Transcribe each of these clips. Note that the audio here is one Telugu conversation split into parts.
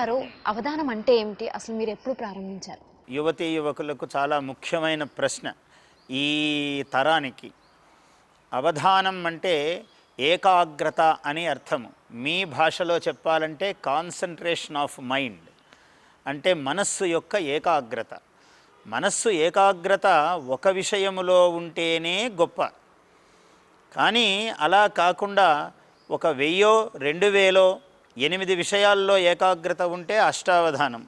గారు అవధానం అంటే ఏమిటి? అసలు మీరు ఎప్పుడు ప్రారంభించారు? యువతీ యువకులకు చాలా ముఖ్యమైన ప్రశ్న. ఈ తరానికి అవధానం అంటే ఏకాగ్రత అని అర్థము. మీ భాషలో చెప్పాలంటే కాన్సన్ట్రేషన్ ఆఫ్ మైండ్. అంటే మనస్సు యొక్క ఏకాగ్రత. మనస్సు ఏకాగ్రత ఒక విషయములో ఉంటేనే గొప్ప. కానీ అలా కాకుండా ఒక వెయ్యో రెండు వేలో ఎనిమిది విషయాల్లో ఏకాగ్రత ఉంటే అష్టావధానం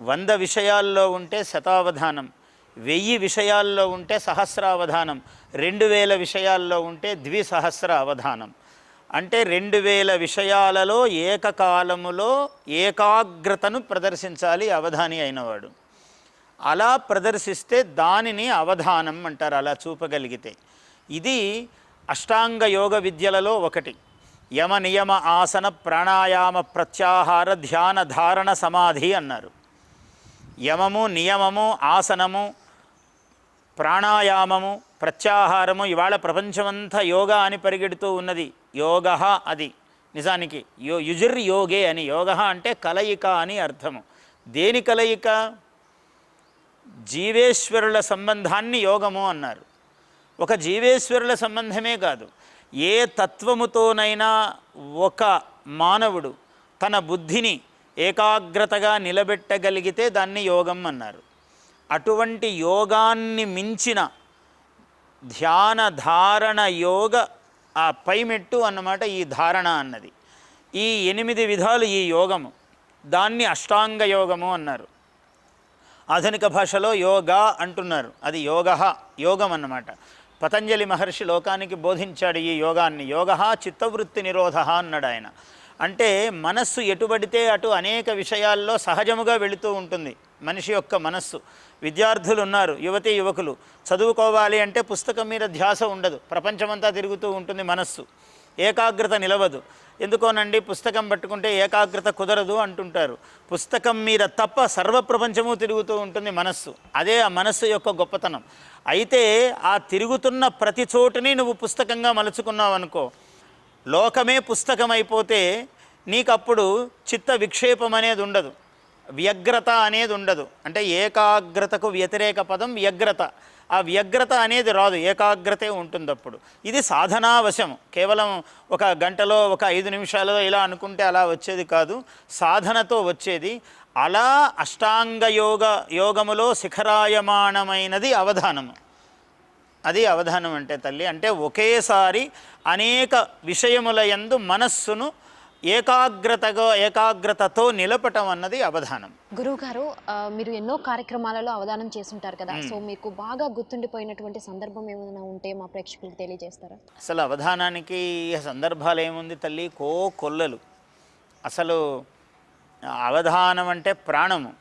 వంద విషయాల్లో ఉంటే శతావధానం వెయ్యి విషయాల్లో ఉంటే సహస్రావధానం రెండు వేల విషయాల్లో ఉంటే ద్విసహస్ర అవధానం అంటే రెండు వేల విషయాలలో ఏకకాలములో ఏకాగ్రతను ప్రదర్శించాలి అవధాని అయినవాడు. అలా ప్రదర్శిస్తే దానిని అవధానం అంటారు అలా చూపగలిగితే. ఇది అష్టాంగ యోగ విద్యలలో ఒకటి. యమ నియమ ఆసన ప్రాణాయామ ప్రత్యాహార ధ్యాన ధారణ సమాధి అన్నారు. యమము నియమము ఆసనము ప్రాణాయామము ప్రత్యాహారము ఇవాళ ప్రపంచమంతా యోగా అని పరిగెడుతూ ఉన్నది. యోగ అది. నిజానికి యో యుజుర్ యోగే అని. యోగ అంటే కలయిక అని అర్థము. దేని కలయిక? జీవేశ్వరుల సంబంధాన్ని యోగము అన్నారు. ఒక జీవేశ్వరుల సంబంధమే కాదు. ఏ తత్వముతోనైనా ఒక మానవుడు తన బుద్ధిని ఏకాగ్రతగా నిలబెట్టగలిగితే దాన్ని యోగం అన్నారు. అటువంటి యోగాన్ని మించిన ధ్యాన ధారణ యోగ ఆ పైమెట్టు అన్నమాట ఈ ధారణ అన్నది. ఈ ఎనిమిది విధాలు ఈ యోగము. దాన్ని అష్టాంగ యోగము అన్నారు. ఆధునిక భాషలో యోగా అంటున్నారు. అది యోగ యోగం అన్నమాట. పతంజలి మహర్షి లోకానికి బోధించాడు ఈ యోగాన్ని. యోగ చిత్తవృత్తి నిరోధ అన్నాడు ఆయన. అంటే మనస్సు ఎటుబడితే అటు అనేక విషయాల్లో సహజముగా వెళుతూ ఉంటుంది మనిషి యొక్క మనస్సు. విద్యార్థులు ఉన్నారు యువతి యువకులు. చదువుకోవాలి అంటే పుస్తకం మీద ధ్యాస ఉండదు. ప్రపంచమంతా తిరుగుతూ ఉంటుంది మనస్సు. ఏకాగ్రత నిలవదు. ఎందుకోనండి? పుస్తకం పట్టుకుంటే ఏకాగ్రత కుదరదు అంటుంటారు. పుస్తకం మీద తప్ప సర్వప్రపంచము తిరుగుతూ ఉంటుంది మనస్సు. అదే ఆ మనస్సు యొక్క గొప్పతనం. అయితే ఆ తిరుగుతున్న ప్రతి చోటుని నువ్వు పుస్తకంగా మలుచుకున్నావు అనుకో లోకమే పుస్తకం అయిపోతే నీకు అప్పుడు చిత్త విక్షేపం అనేది ఉండదు. వ్యగ్రత అనేది ఉండదు. అంటే ఏకాగ్రతకు వ్యతిరేక పదం వ్యగ్రత. ఆ వ్యగ్రత అనేది రాదు. ఏకాగ్రతే ఉంటుంది అప్పుడు ఇది సాధనావశం కేవలం ఒక గంటలో ఒక ఐదు నిమిషాలలో ఇలా అనుకుంటే అలా వచ్చేది కాదు. సాధనతో వచ్చేది. అలా అష్టాంగ యోగ యోగములో శిఖరాయమాణమైనది అవధానము. అది అవధానం అంటే తల్లి అంటే ఒకేసారి అనేక విషయముల యందు మనస్సును ఏకాగ్రతగా ఏకాగ్రతతో నిలపటం అన్నది అవధానం. గురువుగారు మీరు ఎన్నో కార్యక్రమాలలో అవధానం చేస్తుంటారు కదా సో మీకు బాగా గుర్తుండిపోయినటువంటి సందర్భం ఏమైనా ఉంటే మా ప్రేక్షకులకు తెలియజేస్తారా? అసలు అవధానానికి సందర్భాలు ఏముంది తల్లి? కో కొల్లలు. అసలు అవధానం అంటే ప్రాణము.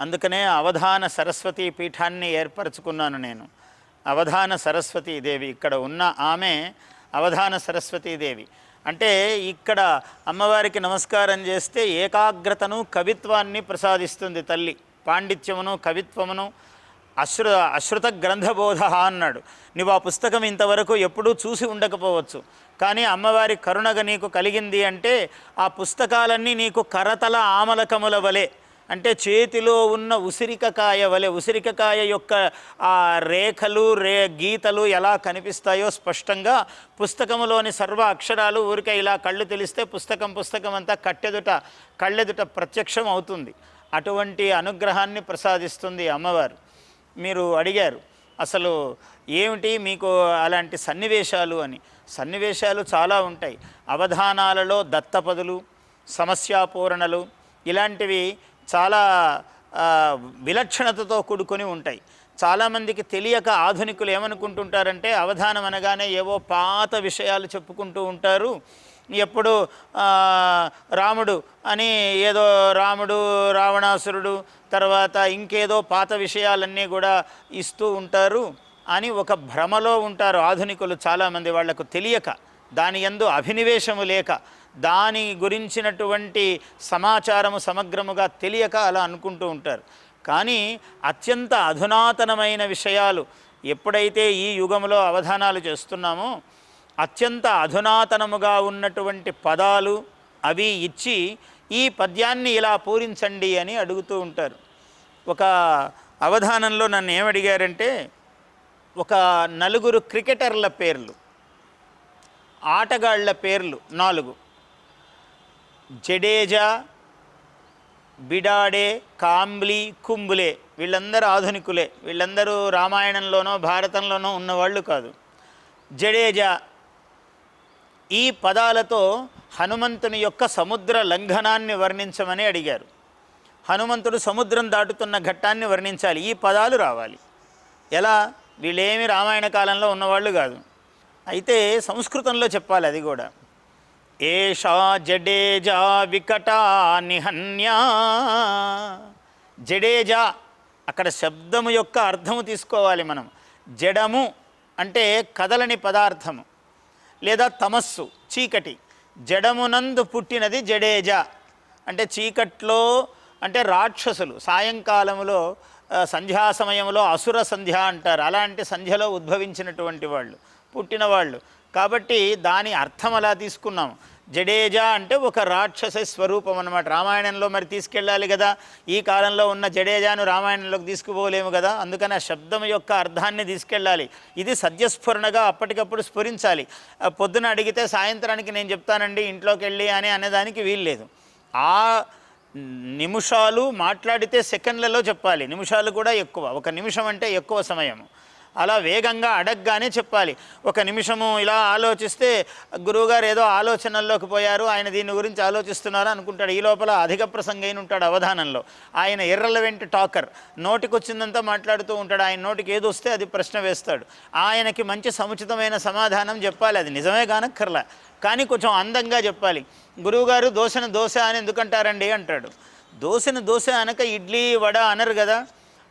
అందుకనే అవధాన సరస్వతి పీఠాన్ని ఏర్పరచుకున్నాను నేను. అవధాన సరస్వతీదేవి ఇక్కడ ఉన్న ఆమె అవధాన సరస్వతీదేవి అంటే ఇక్కడ అమ్మవారికి నమస్కారం చేస్తే ఏకాగ్రతను కవిత్వాన్ని ప్రసాదిస్తుంది తల్లి. పాండిత్యమును కవిత్వమును అశ్రు అశ్రుత గ్రంథబోధ అన్నాడు. నువ్వు ఆ పుస్తకం ఇంతవరకు ఎప్పుడూ చూసి ఉండకపోవచ్చు. కానీ అమ్మవారి కరుణగ నీకు కలిగింది అంటే ఆ పుస్తకాలన్నీ నీకు కరతల ఆమలకముల వలె అంటే చేతిలో ఉన్న ఉసిరికకాయ వలె ఉసిరికకాయ యొక్క ఆ రేఖలు రే గీతలు ఎలా కనిపిస్తాయో స్పష్టంగా పుస్తకములోని సర్వ అక్షరాలు ఊరికే ఇలా కళ్ళు తెలిస్తే పుస్తకం పుస్తకం అంతా కట్టెదుట కళ్ళెదుట ప్రత్యక్షం అవుతుంది. అటువంటి అనుగ్రహాన్ని ప్రసాదిస్తుంది అమ్మవారు. మీరు అడిగారు అసలు ఏమిటి మీకు అలాంటి సన్నివేశాలు అని. సన్నివేశాలు చాలా ఉంటాయి. అవధానాలలో దత్తపదులు సమస్యాపూరణలు ఇలాంటివి చాలా విలక్షణతతో కూడుకొని ఉంటాయి. చాలామందికి తెలియక ఆధునికులు ఏమనుకుంటుంటారంటే అవధానం అనగానే ఏవో పాత విషయాలు చెప్పుకుంటూ ఉంటారు. ఎప్పుడు రాముడు అని ఏదో రాముడు రావణాసురుడు తర్వాత ఇంకేదో పాత విషయాలన్నీ కూడా ఇస్తూ ఉంటారు. అని ఒక భ్రమలో ఉంటారు ఆధునికులు చాలామంది వాళ్ళకు తెలియక దాని యందు అభినివేశము లేక దాని గురించినటువంటి సమాచారము సమగ్రముగా తెలియక అలా అనుకుంటూ ఉంటారు. కానీ అత్యంత అధునాతనమైన విషయాలు ఎప్పుడైతే ఈ యుగంలో అవధానాలు చేస్తున్నామో అత్యంత అధునాతనముగా ఉన్నటువంటి పదాలు అవి ఇచ్చి ఈ పద్యాన్ని ఇలా పూరించండి అని అడుగుతూ ఉంటారు. ఒక అవధానంలో నన్ను ఏమడిగారంటే ఒక నలుగురు క్రికెటర్ల పేర్లు ఆటగాళ్ళ పేర్లు నాలుగు. జడేజా బిడాడే కాంబ్లీ కుంబులే వీళ్ళందరూ ఆధునికులే. వీళ్ళందరూ రామాయణంలోనో భారతంలోనో ఉన్నవాళ్ళు కాదు. జడేజా ఈ పదాలతో హనుమంతుని యొక్క సముద్ర లంఘనాన్ని వర్ణించమని అడిగారు. హనుమంతుడు సముద్రం దాటుతున్న ఘట్టాన్ని వర్ణించాలి. ఈ పదాలు రావాలి. ఎలా? వీళ్ళేమి రామాయణ కాలంలో ఉన్నవాళ్ళు కాదు. అయితే సంస్కృతంలో చెప్పాలి అది కూడా. ఏషా జడేజా వికటా నిహన్యా. జడేజా అక్కడ శబ్దము యొక్క అర్థము తీసుకోవాలి మనం. జడము అంటే కదలని పదార్థము. లేదా తమస్సు చీకటి. జడమునందు పుట్టినది జడేజా. అంటే చీకట్లో అంటే రాక్షసులు సాయంకాలములో సంధ్యా సమయంలో అసుర సంధ్య అంటారు. అలాంటి సంధ్యలో ఉద్భవించినటువంటి వాళ్ళు పుట్టిన వాళ్ళు కాబట్టి దాని అర్థం అలా తీసుకున్నాం. జడేజా అంటే ఒక రాక్షస స్వరూపం అన్నమాట. రామాయణంలో మరి తీసుకెళ్ళాలి కదా. ఈ కాలంలో ఉన్న జడేజాను రామాయణంలోకి తీసుకుపోలేము కదా. అందుకని ఆ శబ్దం యొక్క అర్థాన్ని తీసుకెళ్ళాలి. ఇది సద్యస్ఫురణగా అప్పటికప్పుడు స్ఫురించాలి. పొద్దున అడిగితే సాయంత్రానికి నేను చెప్తానండి ఇంట్లోకి వెళ్ళి అని అనేదానికి వీల్లేదు. ఆ నిమిషాలు మాట్లాడితే సెకండ్లలో చెప్పాలి. నిమిషాలు కూడా ఎక్కువ. ఒక నిమిషం అంటే ఎక్కువ సమయము. అలా వేగంగా అడగగానే చెప్పాలి. ఒక నిమిషము ఇలా ఆలోచిస్తే గురువుగారు ఏదో ఆలోచనల్లోకి పోయారు ఆయన దీని గురించి ఆలోచిస్తున్నారు అనుకుంటాడు. ఈ లోపల అధిక ప్రసంగైన ఉంటాడు అవధానంలో. ఆయన ఇర్రలవెంట్ టాకర్. నోటికొచ్చిందంతా మాట్లాడుతూ ఉంటాడు. ఆయన నోటికి ఏది వస్తే అది ప్రశ్న వేస్తాడు. ఆయనకి మంచి సముచితమైన సమాధానం చెప్పాలి. అది నిజమే కానక్కర్లా. కానీ కొంచెం అందంగా చెప్పాలి. గురువుగారు దోశను దోశ అని ఎందుకంటారండి అంటాడు. దోశను దోశ అనక ఇడ్లీ వడ అనరు కదా.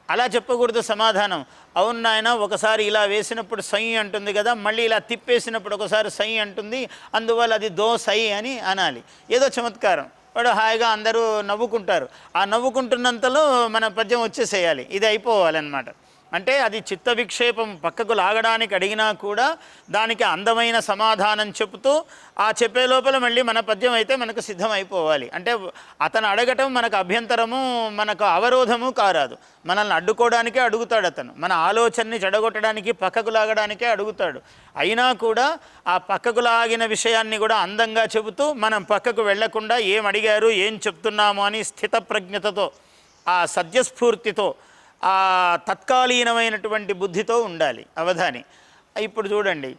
అలా చెప్పకూడదు సమాధానం. అవును నాయన ఒకసారి ఇలా వేసినప్పుడు సై అంటుంది కదా మళ్ళీ ఇలా తిప్పేసినప్పుడు ఒకసారి సై అంటుంది అందువల్ల అది దో సై అని అనాలి. ఏదో చమత్కారం. వాడు హాయిగా అందరూ నవ్వుకుంటారు. ఆ నవ్వుకుంటున్నంతలో మన పద్యం వచ్చేసేయాలి. ఇది అయిపోవాలన్నమాట. అంటే అది చిత్త విక్షేపం పక్కకు లాగడానికి అడిగినా కూడా దానికి అందమైన సమాధానం చెబుతూ ఆ చెప్పే లోపల మళ్ళీ మన పద్యం అయితే మనకు సిద్ధమైపోవాలి. అంటే అతను అడగటం మనకు అభ్యంతరము మనకు అవరోధము కారాదు. మనల్ని అడ్డుకోవడానికే అడుగుతాడు అతను. మన ఆలోచనని చెడగొట్టడానికి పక్కకు లాగడానికే అడుగుతాడు. అయినా కూడా ఆ పక్కకు లాగిన విషయాన్ని కూడా అందంగా చెబుతూ మనం పక్కకు వెళ్ళకుండా ఏం అడిగారు ఏం చెప్తున్నాము అని స్థితప్రజ్ఞతతో ఆ సద్యస్ఫూర్తితో ఆ తత్కాలీనమైనటువంటి బుద్ధితో ఉండాలి అవధాని. ఇప్పుడు చూడండి.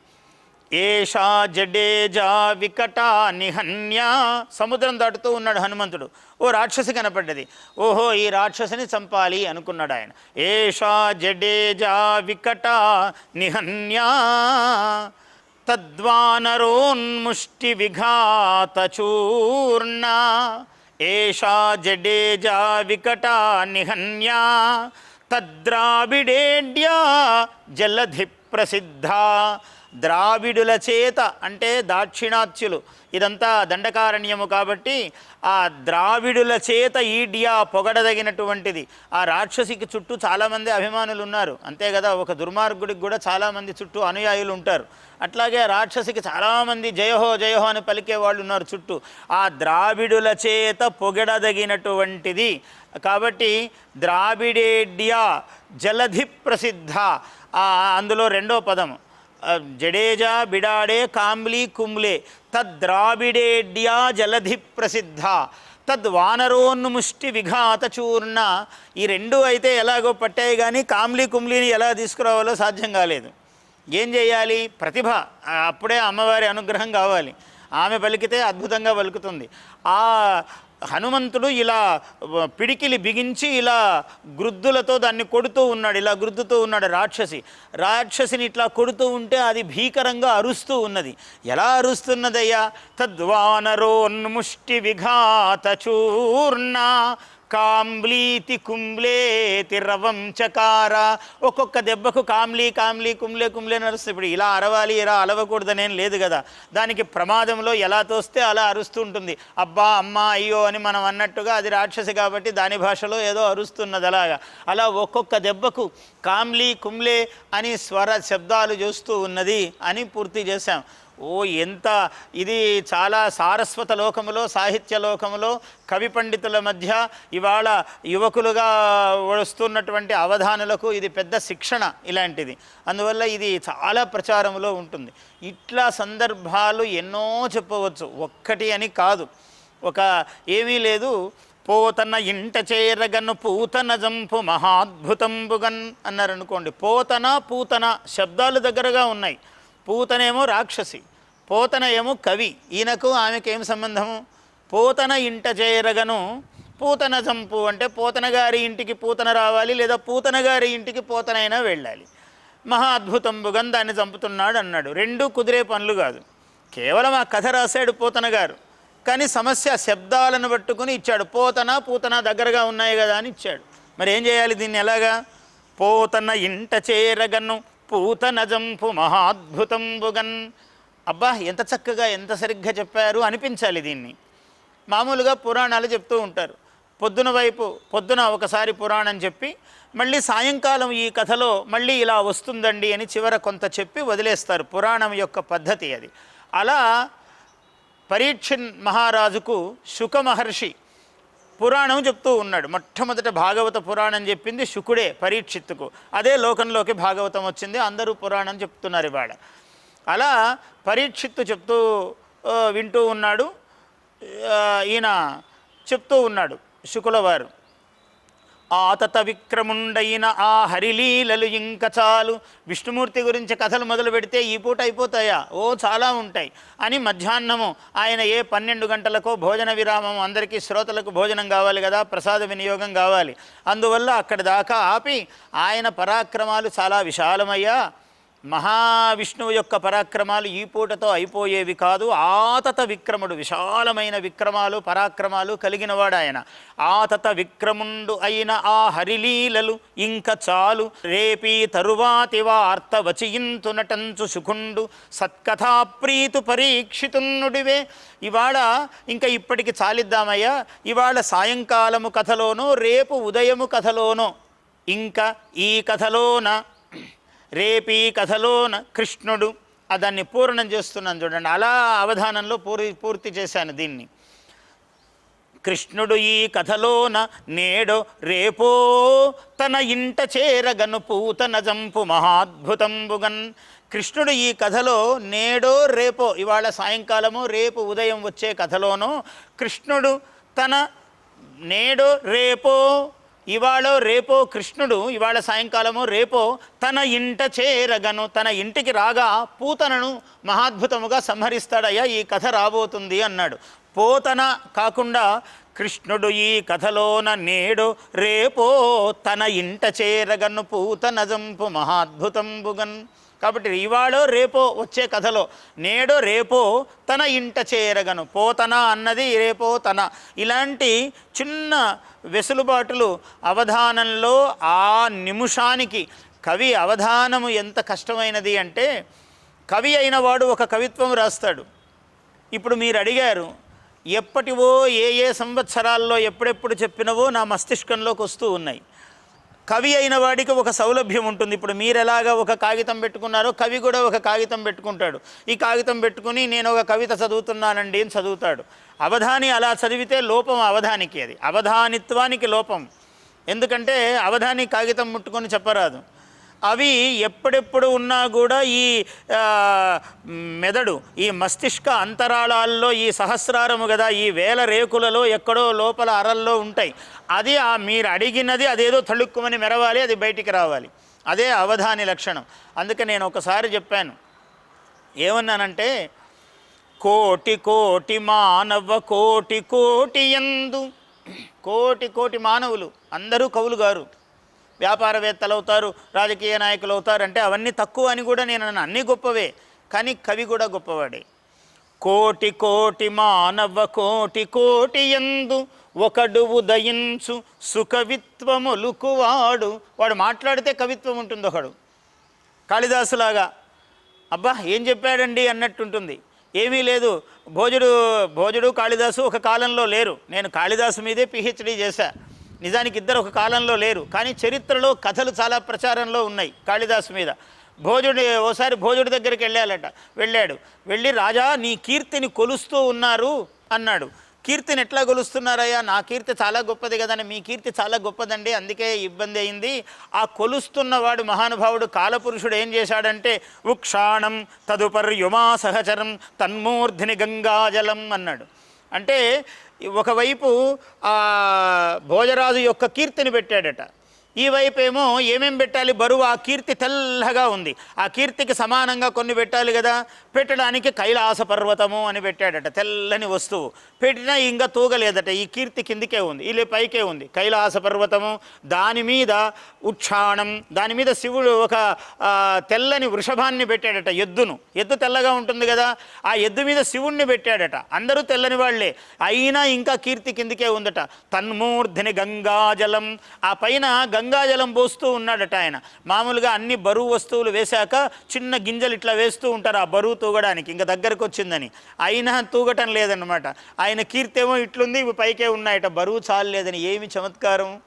ఏషా జడేజా వికట నిహన్య సముద్రం దాటుతూ ఉన్నాడు హనుమంతుడు. ఓ రాక్షసి కనపడ్డది. ఓహో ఈ రాక్షసిని చంపాలి అనుకున్నాడు ఆయన. ఏషా జడేజా వికట నిహన్యా తద్వానరోన్ముష్టి విఘాత చూర్ణ ఏషా జడేజా వికట నిహన్యా తద్రావిడేడ్యా జలధి ప్రసిద్ధ ద్రావిడుల చేత అంటే దాక్షిణాత్యులు. ఇదంతా దండకారణ్యము కాబట్టి ఆ ద్రావిడుల చేత ఈడియా పొగడదగినటువంటిది. ఆ రాక్షసికి చుట్టూ చాలామంది అభిమానులు ఉన్నారు అంతే కదా ఒక దుర్మార్గుడికి కూడా చాలామంది చుట్టూ అనుయాయులు ఉంటారు అట్లాగే రాక్షసికి చాలామంది జయహో జయహో అని పలికే వాళ్ళు ఉన్నారు చుట్టూ. ఆ ద్రావిడుల చేత పొగడదగినటువంటిది. కాబట్టి ద్రావిడేడ్యా జలధి ప్రసిద్ధ అందులో రెండో పదము. జడేజా బిడాడే కాంబ్లీ కుంబ్లే తద్రావిడేడ్యా జలధి ప్రసిద్ధ తద్వానరోన్ముష్టి విఘాత చూర్ణ. ఈ రెండు అయితే ఎలాగో పట్టాయి కానీ కాంబ్లీ కుంబ్లీని ఎలా తీసుకురావాలో సాధ్యం కాలేదు. ఏం చేయాలి? ప్రతిభ. అప్పుడే అమ్మవారి అనుగ్రహం కావాలి. ఆమె పలికితే అద్భుతంగా పలుకుతుంది. ఆ హనుమంతుడు ఇలా పిడికిలి బిగించి ఇలా గ్రుద్దులతో దాన్ని కొడుతూ ఉన్నాడు ఇలా గ్రుద్దుతూ ఉన్నాడు రాక్షసి. రాక్షసిని ఇట్లా కొడుతూ ఉంటే అది భీకరంగా అరుస్తూ ఉన్నది. ఎలా అరుస్తున్నదయ్యా? తద్వానరోన్ముష్టి విఘాత చూర్ణ కాంబ్లీతి కుంబ్లేతి రవం చకార. ఒక్కొక్క దెబ్బకు కాంబ్లీ కాంబ్లీ కుంబ్లే కుంబ్లే నరుస్తుంది ఇప్పుడు ఇలా అరవాలి ఇలా అలవకూడదనేం లేదు కదా. దానికి ప్రమాదంలో ఎలా తోస్తే అలా అరుస్తూ ఉంటుంది అబ్బా అమ్మ అయ్యో అని మనం అన్నట్టుగా అది రాక్షసి కాబట్టి దాని భాషలో ఏదో అరుస్తున్నది అలాగా. అలా ఒక్కొక్క దెబ్బకు కాంబ్లీ కుంబ్లే అని స్వర శబ్దాలు చూస్తూ ఉన్నది అని పూర్తి చేశాం. ఓ ఎంత ఇది చాలా సారస్వత లోకములో సాహిత్య లోకములో కవి పండితుల మధ్య ఇవాళ యువకులుగా వస్తున్నటువంటి అవధానులకు ఇది పెద్ద శిక్షణ ఇలాంటిది. అందువల్ల ఇది చాలా ప్రచారంలో ఉంటుంది. ఇట్లా సందర్భాలు ఎన్నో చెప్పవచ్చు. ఒక్కటి అని కాదు. ఒక ఏమీ లేదు. పోతన ఇంట చేరగను పూతన జంపు మహాద్భుతంబుగన్ అన్నారు అనుకోండి పోతన పూతన శబ్దాలు దగ్గరగా ఉన్నాయి. పూతనేమో రాక్షసి పోతన ఏమో కవి. ఈయనకు ఆమెకు ఏం సంబంధము? పోతన ఇంట చేరగను. పూతన చంపు అంటే పోతన గారి ఇంటికి పూతన రావాలి లేదా పూతన గారి ఇంటికి పోతనైనా వెళ్ళాలి. మహా అద్భుతంబుగా దాన్ని చంపుతున్నాడు అన్నాడు. రెండు కుదిరే పనులు కాదు. కేవలం ఆ కథ రాశాడు పోతన గారు. కానీ సమస్య శబ్దాలను పట్టుకుని ఇచ్చాడు. పోతన పూతన దగ్గరగా ఉన్నాయి కదా అని ఇచ్చాడు. మరి ఏం చేయాలి దీన్ని ఎలాగా? పోతన ఇంట చేరగను. పూతన జంపు మహాద్భుతంబుగన్ అబ్బా ఎంత చక్కగా ఎంత సరిగ్గా చెప్పారు అనిపించాలి దీన్ని. మామూలుగా పురాణాలు చెప్తూ ఉంటారు. పొద్దున వైపు పొద్దున ఒకసారి పురాణం చెప్పి మళ్ళీ సాయంకాలం ఈ కథలో మళ్ళీ ఇలా వస్తుందండి అని చివర కొంత చెప్పి వదిలేస్తారు. పురాణం యొక్క పద్ధతి అది. అలా పరీక్షన్ మహారాజుకు శుక మహర్షి పురాణం చెప్తూ ఉన్నాడు. మొట్టమొదట భాగవత పురాణం చెప్పింది శుకుడే పరీక్షిత్తుకు. అదే లోకంలోకి భాగవతం వచ్చింది అందరూ పురాణం చెప్తున్నారు ఇవాళ. అలా పరీక్షిత్తు చెప్తూ వింటూ ఉన్నాడు. ఈయన చెప్తూ ఉన్నాడు శుకుల వారు ఆతత విక్రముండైన ఆ హరిలీలలు ఇంక చాలు. విష్ణుమూర్తి గురించి కథలు మొదలు పెడితే ఈ పూట అయిపోతాయా? ఓ చాలా ఉంటాయి. అని మధ్యాహ్నము ఆయన ఏ పన్నెండు గంటలకో భోజన విరామం అందరికీ శ్రోతలకు భోజనం కావాలి కదా ప్రసాద వినియోగం కావాలి. అందువల్ల అక్కడి దాకా ఆపి ఆయన పరాక్రమాలు చాలా విశాలమయ్యా. మహావిష్ణువు యొక్క పరాక్రమాలు ఈ పూటతో అయిపోయేవి కాదు. ఆతత విక్రముడు విశాలమైన విక్రమాలు పరాక్రమాలు కలిగినవాడు ఆయన ఆతత విక్రముండు అయిన ఆ హరిలీలలు ఇంక చాలు. రేపీ తరువాతి వార్త వచియింతు నటంచు సుఖుండు సత్కథాప్రీతు పరీక్షితున్నుడివే. ఇవాళ ఇంకా ఇప్పటికి చాలిద్దామయ్యా. ఇవాళ సాయంకాలము కథలోనో రేపు ఉదయము కథలోనో. ఇంకా ఈ కథలోన రేపీ కథలోన కృష్ణుడు దాన్ని పూర్ణం చేస్తున్నాను చూడండి. అలా అవధానంలో పూరి పూర్తి చేశాను దీన్ని. కృష్ణుడు ఈ కథలోన నేడో రేపో తన ఇంట చేరగను పూత నజంపు మహాద్భుతంబుగన్. కృష్ణుడు ఈ కథలో నేడో రేపో ఇవాళ సాయంకాలము రేపు ఉదయం వచ్చే కథలోనూ కృష్ణుడు తన నేడో రేపో ఇవాళ రేపో కృష్ణుడు ఇవాళ సాయంకాలము రేపో తన ఇంట చేరగను తన ఇంటికి రాగా పూతనను మహాద్భుతముగా సంహరిస్తాడయ్యా ఈ కథ రాబోతుంది అన్నాడు. పోతన కాకుండా కృష్ణుడు ఈ కథలోన నేడు రేపో తన ఇంట చేరగను పూతన జంపు మహాద్భుతంబుగన్. కాబట్టి ఇవాళో రేపో వచ్చే కథలో నేడో రేపో తన ఇంట చేరగను. పోతన అన్నది రేపో తన. ఇలాంటి చిన్న వెసులుబాటులు అవధానంలో ఆ నిమిషానికి కవి అవధానము ఎంత కష్టమైనది అంటే కవి అయిన వాడు ఒక కవిత్వం రాస్తాడు. ఇప్పుడు మీరు అడిగారు ఎప్పటివో ఏ ఏ సంవత్సరాల్లో ఎప్పుడెప్పుడు చెప్పినవో నా మస్తిష్కంలోకి వస్తూ ఉన్నాయి. కవి అయిన వాడికి ఒక సౌలభ్యం ఉంటుంది. ఇప్పుడు మీరు ఎలాగా ఒక కాగితం పెట్టుకున్నారో కవి కూడా ఒక కాగితం పెట్టుకుంటాడు. ఈ కాగితం పెట్టుకుని నేను ఒక కవిత చదువుతున్నానండి అని చదువుతాడు. అవధాని అలా చదివితే లోపం అవధానికి అది. అవధానిత్వానికి లోపం. ఎందుకంటే అవధాని కాగితం ముట్టుకొని చెప్పరాదు. అవి ఎప్పుడెప్పుడు ఉన్నా కూడా ఈ మెదడు ఈ మస్తిష్క అంతరాళాల్లో ఈ సహస్రారము కదా ఈ వేల రేకులలో ఎక్కడో లోపల అరల్లో ఉంటాయి. అది ఆ మీరు అడిగినది అదేదో తళుక్కుమని మెరవాలి అది బయటికి రావాలి. అదే అవధాని లక్షణం. అందుకే నేను ఒకసారి చెప్పాను. ఏమన్నానంటే కోటి కోటి మానవ కోటి కోటి ఎందు కోటి కోటి మానవులు అందరూ కవులు గారు వ్యాపారవేత్తలు అవుతారు రాజకీయ నాయకులు అవుతారు అంటే అవన్నీ తక్కువ అని కూడా నేను అన్నాను. అన్నీ గొప్పవే కానీ కవి కూడా గొప్పవాడే. కోటి కోటి మానవ కోటి కోటి ఎందు ఒకడు ఉదయించు సుకవిత్వములుకువాడు వాడు మాట్లాడితే కవిత్వం ఉంటుంది ఒకడు. కాళిదాసులాగా అబ్బా ఏం చెప్పాడండి? అన్నట్టుంటుంది. ఏమీ లేదు భోజుడు భోజుడు కాళిదాసు ఒక కాలంలో లేరు. నేను కాళిదాసు మీదే పిహెచ్డి చేశా. నిజానికి ఇద్దరు ఒక కాలంలో లేరు కానీ చరిత్రలో కథలు చాలా ప్రచారంలో ఉన్నాయి కాళిదాసు మీద. భోజుడు ఓసారి భోజుడి దగ్గరికి వెళ్ళాలట. వెళ్ళాడు. వెళ్ళి రాజా నీ కీర్తిని కొలుస్తూ ఉన్నారు అన్నాడు. కీర్తిని ఎట్లా కొలుస్తున్నారయ్యా? నా కీర్తి చాలా గొప్పది కదండి. మీ కీర్తి చాలా గొప్పదండి. అందుకే ఇబ్బంది అయింది. ఆ కొలుస్తున్నవాడు మహానుభావుడు కాలపురుషుడు ఏం చేశాడంటే ఉక్షాణం తదుపర్యుమా సహచరం తన్మూర్ధిని గంగాజలం అన్నాడు. అంటే ఒకవైపు ఆ భోజరాజు యొక్క కీర్తిని పెట్టాడట. ఈ వైపు ఏమో ఏమేం పెట్టాలి బరువు ఆ కీర్తి తెల్లగా ఉంది. ఆ కీర్తికి సమానంగా కొన్ని పెట్టాలి కదా. పెట్టడానికి కైలాస పర్వతము అని పెట్టాడట తెల్లని వస్తువు. పెట్టినా ఇంకా తూగలేదట ఈ కీర్తి కిందికే ఉంది ఇలా పైకే ఉంది. కైలాస పర్వతము దాని మీద ఉక్షాణం దాని మీద శివుడు ఒక తెల్లని వృషభాన్ని పెట్టాడట ఎద్దును. ఎద్దు తెల్లగా ఉంటుంది కదా ఆ ఎద్దు మీద శివుణ్ణి పెట్టాడట. అందరూ తెల్లని వాళ్ళే. అయినా ఇంకా కీర్తి కిందికే ఉందట. తన్మూర్ధిని గంగాజలం ఆ పైన గంగాజలం పోస్తూ ఉన్నాడట ఆయన. మామూలుగా అన్ని బరువు వస్తువులు వేశాక చిన్న గింజలు ఇట్లా వేస్తూ ఉంటారు ఆ బరువుతో తూగడానికి ఇంకా దగ్గరకు వచ్చిందని అయినా తూగటం లేదన్నమాట. ఆయన కీర్తి ఏమో ఇట్లుంది ఇవి పైకే ఉన్నాయట. బరువు చాలలేదని ఏమి చమత్కారం?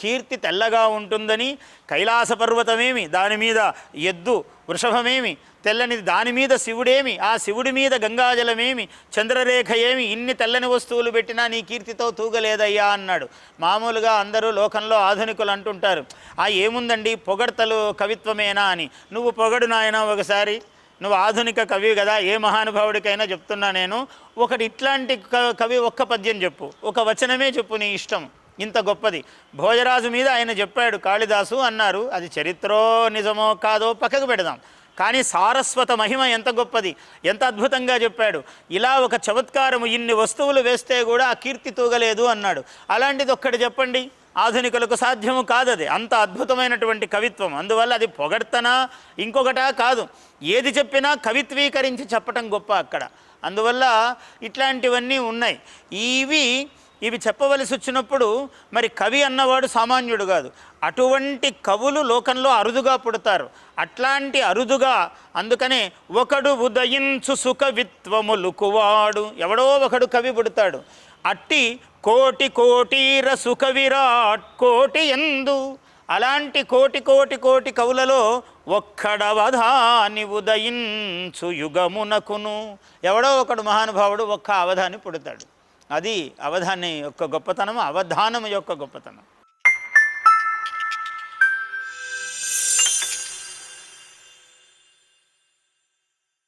కీర్తి తెల్లగా ఉంటుందని కైలాస పర్వతమేమి దాని మీద ఎద్దు వృషభమేమి? తెల్లని దాని మీద శివుడేమి? ఆ శివుడి మీద గంగాజలమేమి? చంద్రరేఖ ఏమి? ఇన్ని తెల్లని వస్తువులు పెట్టినా నీ కీర్తితో తూగలేదయ్యా అన్నాడు. మామూలుగా అందరూ లోకంలో ఆధునికులు అంటుంటారు ఆ ఏముందండి? పొగడ్తలు కవిత్వమేనా అని. నువ్వు పొగడు నాయనా ఒకసారి. నువ్వు ఆధునిక కవి కదా ఏ మహానుభావుడికైనా చెప్తున్నా నేను ఒకటి ఇట్లాంటి క- కవి ఒక్క పద్యం చెప్పు ఒక వచనమే చెప్పు నీ ఇష్టం ఇంత గొప్పది. భోజరాజు మీద ఆయన చెప్పాడు కాళిదాసు అన్నారు అది చరిత్రో నిజమో కాదో పక్కకు పెడదాం. కానీ సారస్వత మహిమ ఎంత గొప్పది ఎంత అద్భుతంగా చెప్పాడు. ఇలా ఒక చమత్కారము ఇన్ని వస్తువులు వేస్తే కూడా ఆ కీర్తి తూగలేదు అన్నాడు. అలాంటిది ఒక్కటి చెప్పండి. ఆధునికులకు సాధ్యము కాదది. అంత అద్భుతమైనటువంటి కవిత్వం. అందువల్ల అది పొగడ్తనా? ఇంకొకటా కాదు. ఏది చెప్పినా కవిత్వీకరించి చెప్పటం గొప్ప అక్కడ. అందువల్ల ఇట్లాంటివన్నీ ఉన్నాయి. ఇవి ఇవి చెప్పవలసి వచ్చినప్పుడు మరి కవి అన్నవాడు సామాన్యుడు కాదు. అటువంటి కవులు లోకంలో అరుదుగా పుడతారు. అట్లాంటి అరుదుగా అందుకనే ఒకడు ఉదయించు సుఖవిత్వములుకువాడు ఎవడో ఒకడు కవి పుడతాడు. అట్టి కోటి కోటీర సుఖ విరాట్ కోటి ఎందు. అలాంటి కోటి కోటి కోటి కవులలో ఒక్కడవధాని ఉదయించు యుగమునకును. ఎవడో ఒకడు మహానుభావుడు ఒక్క అవధాని పుడతాడు. అది అవధాని యొక్క గొప్పతనం అవధానం యొక్క గొప్పతనం.